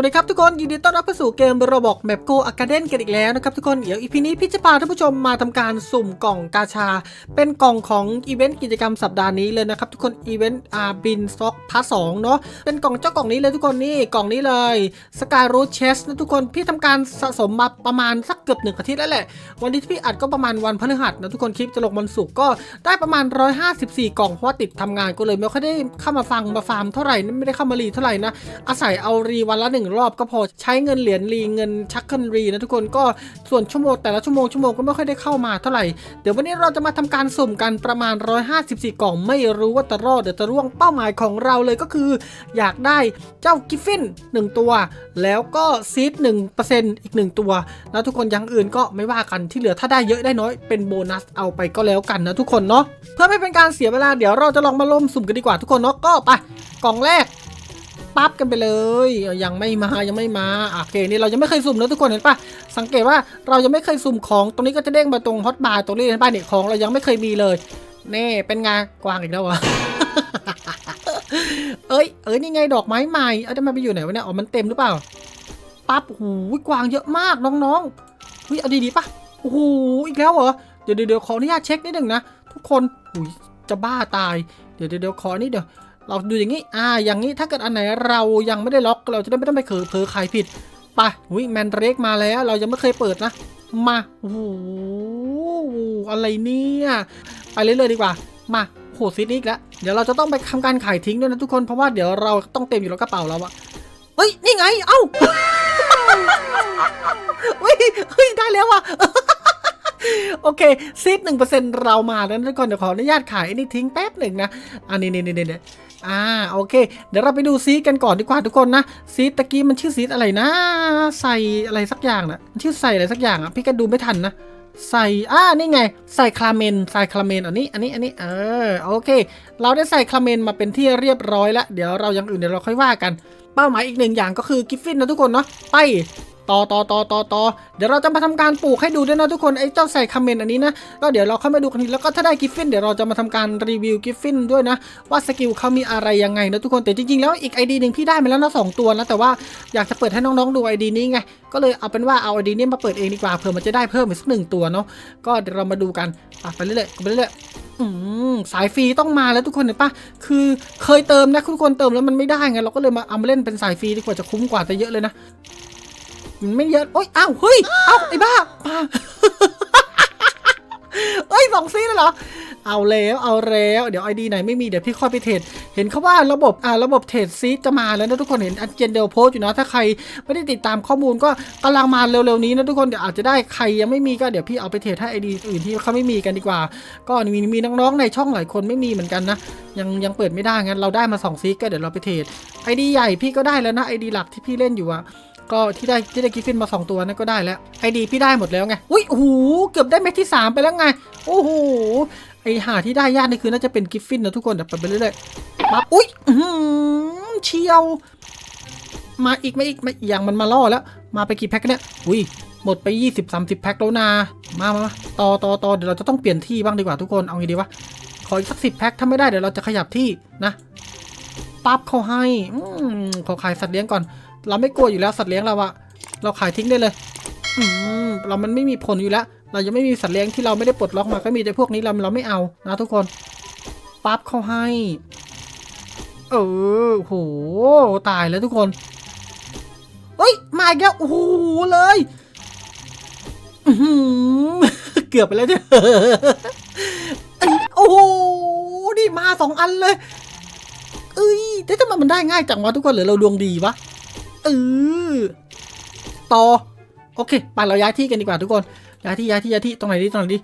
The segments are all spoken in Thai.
สวัสดีครับทุกคนยินดีต้อนรับเข้าสู่เกมระบอกแมปโกอาการเดนกันอีกแล้วนะครับทุกคนเดี๋ยวอีพีนี้พี่จะพาท่านผู้ชมมาทำการสุ่มกล่องกาชา เป็นกล่องของอีเวนต์กิจกรรมสัปดาห์นี้เลยนะครับทุกคนอีเวนต์อาบินสต็อกพาร์ทสองเนาะเป็นกล่องเจ้ากล่องนี้เลยทุกคนนี่กล่องนี้เลยสกายรูเชสนะทุกคนพี่ทำการสะสมมาประมาณสักเกือบหนึ่งอาทิตย์แล้วแหละ วันที่พี่อัดก็ประมาณวันพฤหัสนะทุกคนคลิปจะลงวันศุกร์ก็ได้ประมาณ 154 กล่องเพราะติดทำงานก็เลยไม่ค่อยได้เข้ามาฟังมาฟาร์มเท่าไหร่ไม่ได้เข้ามารีเท่าไหร่นะอาศัยเอารีวันละหนึ่งรอบก็พอใช้เงินเหรียญรีเงินชักเกินรีนะทุกคนก็ส่วนชั่วโมงแต่ละชั่วโมงชั่วโมงก็ไม่ค่อยได้เข้ามาเท่าไหร่เดี๋ยววันนี้เราจะมาทำการสุ่มกันประมาณ 154 กล่องไม่รู้ว่าจะรอดหรือจะร่วงเป้าหมายของเราเลยก็คือ อยากได้เจ้ากิฟฟิน1 ตัว แล้วก็ซีด1%อีก 1 ตัวนะทุกคนอย่างอื่นก็ไม่ว่ากันที่เหลือถ้าได้เยอะได้น้อยเป็นโบนัสเอาไปก็แล้วกันนะทุกคนเนาะเพื่อไม่เป็นการเสียเวลาเดี๋ยวเราจะลองมาล่มสุ่มกันดีกว่าทุกคนเนาะก็ไปกล่องแรก ปั๊บกันไปเลยยังไม่มายังไม่มาโอเคนี่เรายังไม่เคยสุ่มนะทุกคนเห็นปะสังเกตว่าเรายังไม่เคยสุ่มของตรงนี้ก็จะเด้งมาตรงฮอตบาร์ตรงนี้เห็นปะเนี่ยของเรายังไม่เคยมีเลยนี่เป็นไงกวางอีกแล้วเหรอะเอ้ยเอ้ยนี่ไงดอกไม้ใหม่เอ้ยทำไมไปอยู่ไหนวะเนี่ยอ๋อมันเต็มหรือเปล่าปั๊บโอ้โหกวางเยอะมากน้องๆเฮ้ยเอาดีๆปะโอ้โหอีกแล้วเหรอเดี๋ยวเดี๋ยวขออนุญาตเช็คนิดหนึ่งนะทุกคนหุยจะบ้าตาย เดี๋ยวเดี๋ยวเดี๋ยวขอนี่เดี๋ยว เราดูอย่างนี้อ่าอย่างนี้ถ้าเกิดอันไหนเรายังไม่ได้ล็อกเราจะได้ไม่ต้องไปเผลอเผลอขายผิดไปวิแมนเรกมาแล้ว เรายังไม่เคยเปิดนะมาโอ้โหอะไรเนี่ยไปเรื่อยๆดีกว่า มาโหซิดอีกแล้วเดี๋ยวเราจะต้องไปทำการขายทิ้งด้วยนะทุกคนเพราะว่าเดี๋ยวเราต้องเต็มอยู่แล้วกระเป๋าเราอะเฮ้ยนี่ไง เอ้าเฮ้ยเฮ้ยได้แล้วว่ะโอเคซีดหนึ่งเปอร์เซ็นต์เรามาแล้วนะทุกคนเดี๋ยวขออนุญาตขายอันนี้ทิ้งแป๊บหนึ่งนะอันนี้นี่นี่นี่ อ่าโอเค เดี๋ยวเราไปดูซีดกันก่อนดีกว่าทุกคนนะซีดตะกี้มันชื่อซีดอะไรนะ ใส่อะไรสักอย่างนะมันชื่อใส่อะไรสักอย่างอะพี่ก็ดูไม่ทันนะใส่อ่านี่ไง ใส่คลาเมน ใส่คลาเมนอันนี้ อันนี้ อันนี้ เออ โอเค เราได้ใส่คลาเมนมาเป็นที่เรียบร้อยแล้ว เดี๋ยวเราย่างอื่นเดี๋ยวเราค่อยว่ากัน เป้าหมายอีกหนึ่งอย่างก็คือกิฟฟินนะทุกคนเนาะ ไป ต่อต่อต่อต่อต่อเดี๋ยวเราจะมาทำการปลูกให้ดูด้วยนะทุกคนไอ้เจ้าใส่คอมเมนต์อันนี้นะก็เดี๋ยวเราเข้ามาดูกันทีแล้วก็ถ้าได้กิฟฟินเดี๋ยวเราจะมาทำการรีวิวกิฟฟินด้วยนะ ว่าสกิลเขามีอะไรยังไงนะทุกคนแต่จริงๆแล้วอีกไอดีหนึ่งพี่ได้มาแล้วนะสองตัวนะแต่ว่าอยากจะเปิดให้น้องๆดูไอดีนี้ไงก็เลยเอาเป็นว่าเอาไอดีนี้มาเปิดเองดีกว่าเผื่อมันจะได้เพิ่มอีกสักหนึ่งตัวเนาะก็เดี๋ยวเรามาดูกันไปเรื่อยๆไปเรื่อยๆอืมสายฟรีต้องมาแล้วทุกคนเห็นปะคือเคยเติมนะทุกคนเติมแล้วมันไม่ได้ไงเราก็เลยมาเอามาเล่นเป็นสายฟรีดีกว่าจะคุ้มกว่าแต่เยอะเลยนะ มันไม่เยอะโอ๊ยอ้าวเฮ้ยอ้าวไอ้บ้าป้าเอ้ยสองซีเลยเหรอ เอาแล้วเอาแล้วเดี๋ยวไอดีไหนไม่มีเดี๋ยวพี่ค่อยไปเทรดเห็นเขาว่าระบบอ่าระบบเทรดซีจะมาแล้วนะทุกคนเห็นอันเจนเดลโพสอยู่นะถ้าใครไม่ได้ติดตามข้อมูลก็กำลังมาเร็วๆนี้นะทุกคนเดี๋ยวอาจจะได้ใครยังไม่มีก็เดี๋ยวพี่เอาไปเทรดให้ไอดีอื่นที่เขาไม่มีกันดีกว่า ก็มีมีน้องๆในช่องหลายคนไม่มีเหมือนกันนะยังยังเปิดไม่ได้งั้นเราได้มาสองซีก็เดี๋ยวเราไปเทรดไอดีใหญ่พี่ก็ได้แล้วนะไอดีหลักที่พี่เล่นอยู่อะ ก็ที่ได้ที่ได้กิฟฟินมาสองตัวนั่นก็ได้แล้วไอดีพี่ได้หมดแล้วไงอุ้ยโอ้โหเกือบได้เม็ดที่สามไปแล้วไงโอ้โหไอหาที่ได้ยากนี่คือน่าจะเป็นกิฟฟินนะทุกคนเดี๋ยวไปเรื่อยๆมาอุ้ยอื้อหือเชียว มาอีกไม่อีกไม่อย่างมันมาล่อแล้ว มาไปกี่แพ็คกันเนี่ยอุ้ยหมดไป 20 30 แพ็คแล้วนามามาต่อต่อต่อเดี๋ยวเราจะต้องเปลี่ยนที่บ้างดีกว่าทุกคนเอางี้ดีวะขออีกสักสิบแพ็คถ้าไม่ได้เดี๋ยวเราจะขยับที่นะปั๊บเขาให้อขอขายสัตว์เลี้ยงก่อน เราไม่กลัวอยู่แล้วสัตว์เลี้ยงเราอะเราขายทิ้งได้เลย อืมเรามันไม่มีผลอยู่แล้ว เรายังไม่มีสัตว์เลี้ยงที่เราไม่ได้ปลดล็อกมาก็มีแต่พวกนี้เราเราไม่เอานะทุกคนปั๊บเข้าให้ เออโหตายแล้วทุกคนเฮ้ยมาอีกแล้วโอ้โหเลยเกือบไปแล้วเนี่ยเอ้ยโอ้โหนี่มาสองอันเลย เอ้ยแต่ทำไมมันได้ง่ายจังวะทุกคนหรือเราดวงดีวะ เออต่อ โอเคไปเราย้ายที่กันดีกว่าทุกคน ย้ายที่ย้ายที่ย้ายที่ตรงไหนดีตรงไหนดี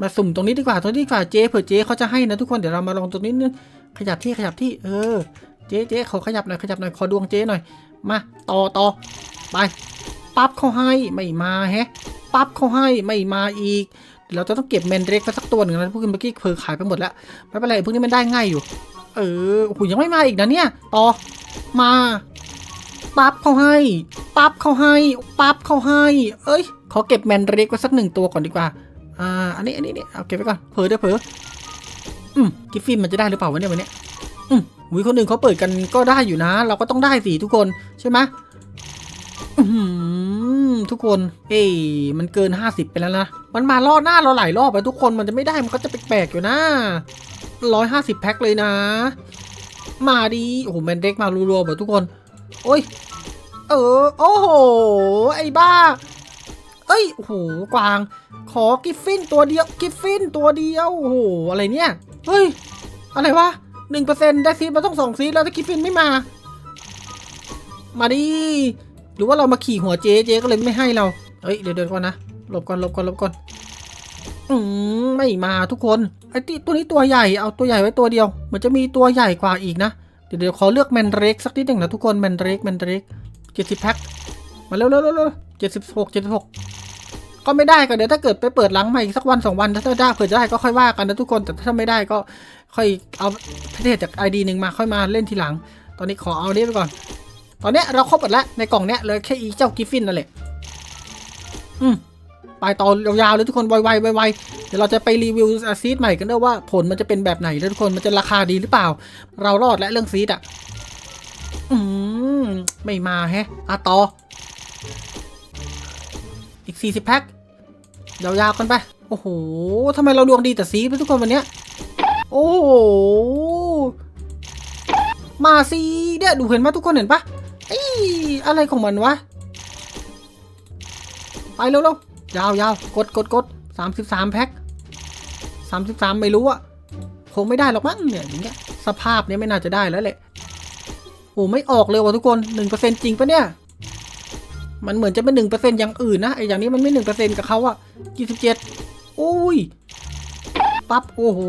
มาสุ่มตรงนี้ดีกว่าตรงนี้ดีกว่าเจ๊เผื่อเจ๊เขาจะให้นะทุกคนเดี๋ยวเรามาลองตรงนี้นึงขยับที่ขยับที่ เออ เจ๊เจ๊ขอขยับหน่อยขยับหน่อยขอดวงเจ๊หน่อย มาต่อต่อไปปั๊บเขาให้ไม่มาแฮะปั๊บเขาให้ไม่มาอีกเดี๋ยวเราจะต้องเก็บแมนเร็กไปสักตัวหนึ่งนะพวกเมื่อกี้เพิ่ขายไปหมดแล้วไม่เป็นไรพวกนี้มันได้ง่ายอยู่ เออโอ้โหยังไม่มาอีกนะเนี่ยต่อมา ปั๊บเขาให้ ปั๊บเขาให้ ปั๊บเขาให้ เอ้ย ขอเก็บแมนเร็กไว้สักหนึ่งตัวก่อนดีกว่า อ่า อันนี้ อันนี้นี่เอาเก็บไว้ก่อน เผลอเดี๋ยวเผลออืม กิฟฟินมันจะได้หรือเปล่าวะเนี่ยวันนี้อืมวิคนอื่นเขาเปิดกันก็ได้อยู่นะ เราก็ต้องได้สิทุกคนใช่ไหมอื้อหือทุกคน เอ้ยมันเกิน 50 ไปแล้วนะ มันมาล่อหน้าเราหลายรอบไปทุกคน มันจะไม่ได้ มันก็จะแปลกๆอยู่นะร้อยห้าสิบแพ็คเลยนะ มาดี โอ้โหแมนเด็กมารัวๆแบบทุกคน โอ้ย เออ โอ้โห ไอ้บ้า เอ้ยโหกวาง ขอกิฟฟินตัวเดียว กิฟฟินตัวเดียว โอ้โห อะไรเนี่ย เฮ้ย อะไรวะหนึ่งเปอร์เซ็นต์ได้ซีดมาต้องสองซีดแล้วถ้ากิฟฟินไม่มา มาดิ หรือว่าเรามาขี่หัวเจ๊เจ๊ก็เลยไม่ให้เรา เฮ้ย เดี๋ยวเดี๋ยวก่อนนะ หลบก่อน หลบก่อน หลบก่อน อืมไม่มาทุกคน ไอ้ตัวนี้ตัวใหญ่ เอาตัวใหญ่ไว้ตัวเดียว มันจะมีตัวใหญ่กว่าอีกนะ เดี๋ยวเดี๋ยวขอเลือกแมนเรกสักนิดหนึ่งนะทุกคนแมนเรกแมนเรกเจ็ดสิบแพ็คมาเร็วเร็วเร็วเจ็ดสิบหกเจ็ดสิบหกก็ไม่ได้ก็เดี๋ยวถ้าเกิดไปเปิดหลังใหม่อีกสักวันสองวันถ้าได้เผื่อจะได้ก็ค่อยว่ากันนะทุกคนแต่ถ้าไม่ได้ก็ค่อยเอาพิเศษจากไอดีหนึ่งมาค่อยมาเล่นทีหลัง ตอนนี้ขอเอาเนี้ไปก่อน ตอนนี้เราครบหมดแล้วในกล่องเนี้ยเลยแค่อีเจ้ากิฟฟินนั่นแหละอืม ไปต่อยาวๆเลยทุกคนไวๆไวๆเดี๋ยวเราจะไปรีวิวซีดใหม่กันด้วยว่าผลมันจะเป็นแบบไหนแล้วทุกคนมันจะราคาดีหรือเปล่า เรารอดและเรื่องซีดอะอืมไม่มาแฮะอะต่ออีก 40 แพ็คยาวๆกันไป โอ้โหทำไมเราดวงดีแต่ซีดไปทุกคนวันเนี้ยโอ้โหมาซีเนี่ยดูเห็นปะทุกคนเห็นปะไอ้อะไรของมันวะ ไปเร็วๆ ยาวๆกดกดกด33แพ็ค33ไม่รู้อะคงไม่ได้หรอกมั้งเนี่ยอย่างเงี้ยสภาพเนี้ยไม่น่าจะได้แล้วแหละโอ้ไม่ออกเลยว่ะทุกคน1%จริงปะเนี่ย มันเหมือนจะเป็นหนึ่งเปอร์เซ็นต์อย่างอื่นนะไออย่างนี้มันไม่หนึ่งเปอร์เซ็นต์กับเขาอะยี่สิบเจ็ดโอ้ยปั๊บโอ้โห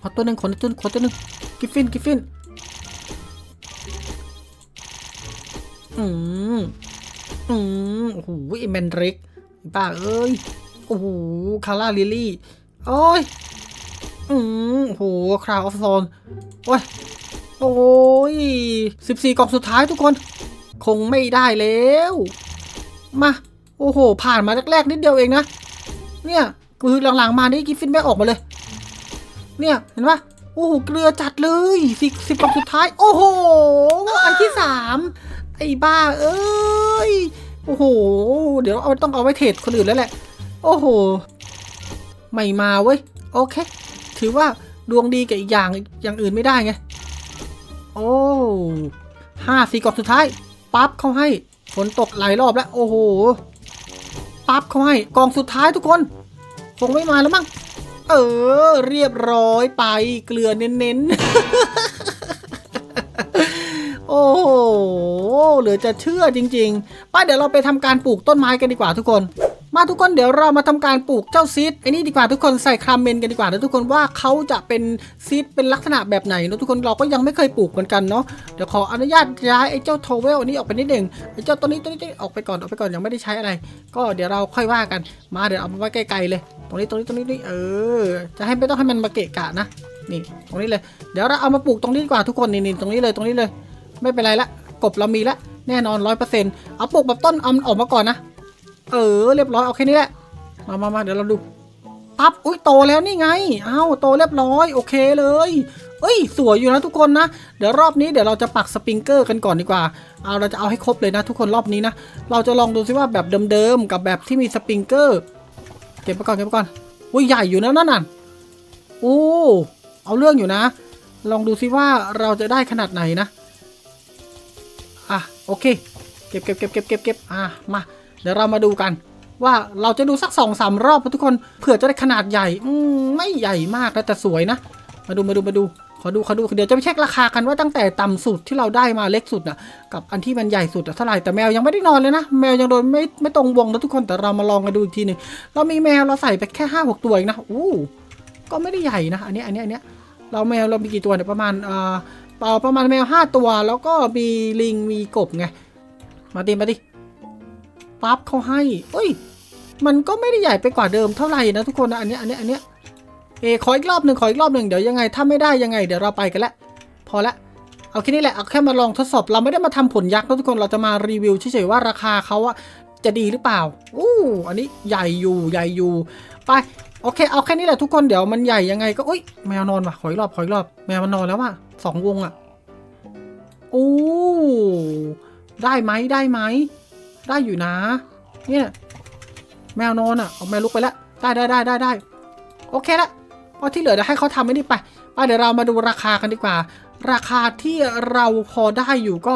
ขอตัวหนึ่งขอตัวหนึ่งขอตัวหนึ่งกิฟฟินกิฟฟินอืม อืมโอ้โหไอแมนร็กบ้าเอ้ย โอ้โห คาร่าลิลี่ โอ้ย อืมโอ้โห คราวออฟโซน โอ้ย โอ้ยสิบสี่กล่องสุดท้ายทุกคน คงไม่ได้แล้ว มา โอ้โห ผ่านมาแรกๆ นิดเดียวเองนะ เนี่ยคือหลังๆ มานี่กิฟฟินไม่ออกมาเลย เนี่ย เห็นปะโอ้โห เกลือจัดเลยสิบสิบกล่องสุดท้าย โอ้โห อันที่สามไอ้บ้า เอ้ย โอ้โห เดี๋ยวเอาต้องเอาไว้เทรดคนอื่นแล้วแหละ โอ้โห ไม่มาเว้ย โอเค ถือว่าดวงดีกับอีกอย่างอย่างอื่นไม่ได้ไง โอ้ห้าสี่กล่องสุดท้าย ปั๊บเข้าให้ ฝนตกหลายรอบแล้ว โอ้โห ปั๊บเข้าให้ กองสุดท้ายทุกคน คงไม่มาแล้วมั้ง เออ เรียบร้อยไป เกลือเน้นๆ โอ้โหเหลือจะเชื่อจริงๆไป้าเดี๋ยวเราไปทำการปลูกต้นไม้กันดีกว่าทุกคน มาทุกคนเดี๋ยวเรามาทำการปลูกเจ้าซีดไอ้นี่ดีกว่าทุกคนใส่คราเมนกันดีกว่านะทุกคนว่าเขาจะเป็นซีดเป็นลักษณะแบบไหนเนะทุกคนเราก็ยังไม่เคยปลูกเหมือนกันเนาะเดี๋ยวขออนุญาตย้ายไอ้เจ้าโทเวลอันนี้ออกไปนิดหนึ่งไอ้เจ้าตัวนี้ตัวนี้ออกไปก่อนออกไปก่อนยังไม่ได้ใช้อะไร ก็เดี๋ยวเราค่อยว่ากัน มาเดี๋ยวเอามาไว้ไกลๆเลย ตรงนี้ตรงนี้ตรงนี้เออ จะให้ไม่ต้องให้มันมาเกะกะนะนี่ตรงนี้เลย เดี๋ยวเราเอามาปลูกตรงนี้ดีกว่าทุกคนนี่นี่ตรงนี้เลยตรงนี้เลย ไม่เป็นไรละ กบเรามีละ แน่นอนร้อยเปอร์เซ็นต์เอาปลูกแบบต้นเอามออกมาก่อนนะ เออ เรียบร้อยเอาแค่นี้แหละ มามามาเดี๋ยวเราดูปั๊บอุ้ยโตแล้วนี่ไง เอ้าโตเรียบร้อย โอเคเลย เอ้ย สวยอยู่นะทุกคนนะ เดี๋ยวรอบนี้เดี๋ยวเราจะปักสปริงเกอร์กันก่อนดีกว่า เอาเราจะเอาให้ครบเลยนะทุกคนรอบนี้นะ เราจะลองดูซิว่าแบบเดิมๆกับแบบที่มีสปริงเกอร์ เก็บไปก่อนเก็บไปก่อน อุ้ยใหญ่อยู่นะนั่นน่ะ โอ้ เอาเรื่องอยู่นะ ลองดูซิว่าเราจะได้ขนาดไหนนะ อะโอเค เก็บเก็บเก็บเก็บเก็บเก็บอะมาเดี๋ยวเรามาดูกัน ว่าเราจะดูสักสองสามรอบนะทุกคนเผื่อจะได้ขนาดใหญ่อืมไม่ใหญ่มากนะแต่สวยนะ มาดูมาดูมาดูขอดูขอดูเดี๋ยวจะไปเช็คราคากันว่าตั้งแต่ต่ำสุดที่เราได้มาเล็กสุดน่ะกับอันที่มันใหญ่สุดอะเท่าไหร่แต่แมวยังไม่ได้นอนเลยนะ แมวยังโดนไม่ไม่ตรงวงนะทุกคนแต่เรามาลองกันดูอีกทีหนึ่งเรามีแมวเราใส่ไปแค่ห้าหกตัวเองนะอู้ก็ไม่ได้ใหญ่นะอันนี้อันนี้อันนี้เราแมวเรามีกี่ตัวเนี่ยประมาณอ่อ เปล่าประมาณแมวห้าตัว แล้วก็มีลิงมีกบไง มาดิมาดิปั๊บเขาให้เอ้ย มันก็ไม่ได้ใหญ่ไปกว่าเดิมเท่าไหร่นะทุกคนนะอันเนี้ยอันเนี้ยอันเนี้ยเออขออีกรอบหนึ่งขออีกรอบหนึ่งเดี๋ยวยังไงถ้าไม่ได้ยังไงเดี๋ยวเราไปกันละพอละเอาแค่นี้แหละเอาแค่มาลองทดสอบเราไม่ได้มาทำผลยักษ์นะทุกคนเราจะมารีวิวเฉยๆว่าราคาเขาอะจะดีหรือเปล่าอู้อันนี้ใหญ่อยู่ใหญ่อยู่ไป โอเคเอาแค่นี้แหละทุกคนเดี๋ยวมันใหญ่ยังไงก็อุ้ยแมวนอนว่ะขออีกรอบขออีกรอบแมวมันนอนแล้วว่ะสองวงอะโอ้ได้ไหมได้ไหมได้อยู่นะ เนี่ยแมวนอนอะเอาแมวลุกไปแล้วได้ได้ได้ได้ได้โอเคละเอาที่เหลือเดี๋ยวให้เขาทำไอ้นี่ไปไปเดี๋ยวเรามาดูราคากันดีกว่า ราคาที่เราพอได้อยู่ก็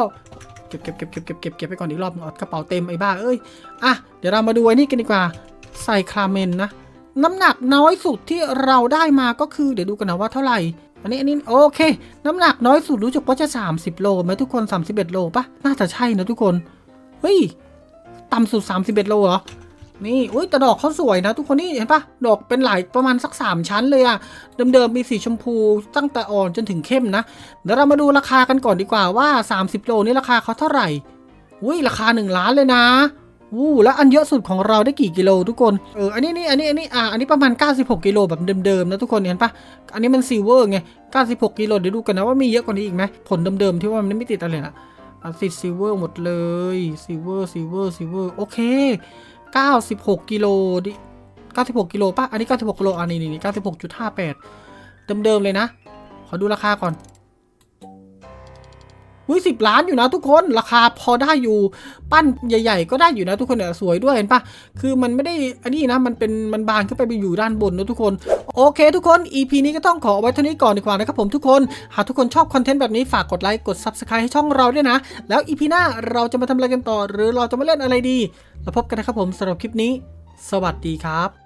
เก็บเก็บเก็บเก็บเก็บเก็บเก็บไปก่อนอีกรอบนึงเอากระเป๋าเต็มไอ้บ้าเอ้ยอะเดี๋ยวเรามาดูไอ้นี่กันดีกว่า ใส่คลาเมนนะ น้ำหนักน้อยสุดที่เราได้มาก็คือ เดี๋ยวดูกันนะว่าเท่าไหร่ อันนี้อันนี้โอเค น้ำหนักน้อยสุดรู้จักว่าจะ 30 โลไหมทุกคน 31 โลปะน่าจะใช่นะทุกคน เฮ้ย ต่ำสุด 31 โลเหรอ นี่อุ้ยแต่ดอกเขาสวยนะ ทุกคนนี่เห็นปะดอกเป็นหลายประมาณสัก 3 ชั้นเลยอะเดิมๆมีสีชมพูตั้งแต่อ่อนจนถึงเข้มนะ เดี๋ยวเรามาดูราคากันก่อนดีกว่าว่า 30 โลนี่ราคาเขาเท่าไหร่ อุ้ยราคา 1 ล้านเลยนะ อู้แล้วอันเยอะสุดของเราได้กี่กิโลทุกคน เออ อันนี้นี่อันนี้อันนี้อ่า อันนี้ประมาณ 96 กิโลแบบเดิมๆนะทุกคนเห็นปะอันนี้มันซิลเวอร์ไง 96 กิโลเดี๋ยวดูกันนะว่ามีเยอะกว่านี้อีกไหมผลเดิมๆที่ว่ามันไม่ติดอะไรนะอะติดซิลเวอร์หมดเลยซิลเวอร์ซิลเวอร์ซิลเวอร์โอเค 96 กิโลดิ 96 กิโลป่ะ อันนี้ 96 กิโลอันนี้นี่96.58 เดิมๆเลยนะ ขอดูราคาก่อน อุ้ยสิบล้านอยู่นะทุกคนราคาพอได้อยู่ปั้นใหญ่ ๆ ก็ได้อยู่นะทุกคนเนี่ยสวยด้วยเห็นปะคือมันไม่ได้อันนี้นะมันเป็นมันบานขึ้นไปไปอยู่ด้านบนนะทุกคน โอเค ทุกคน EP นี้ก็ต้องขอไว้เท่านี้ก่อนดีกว่านะครับผมทุกคนหากทุกคนชอบคอนเทนต์แบบนี้ฝากกดไลค์กด Subscribe ให้ช่องเราด้วยนะ แล้ว EP หน้าเราจะมาทำอะไรกันต่อ หรือเราจะมาเล่นอะไรดี แล้วพบกันนะครับผมสำหรับคลิปนี้ สวัสดีครับ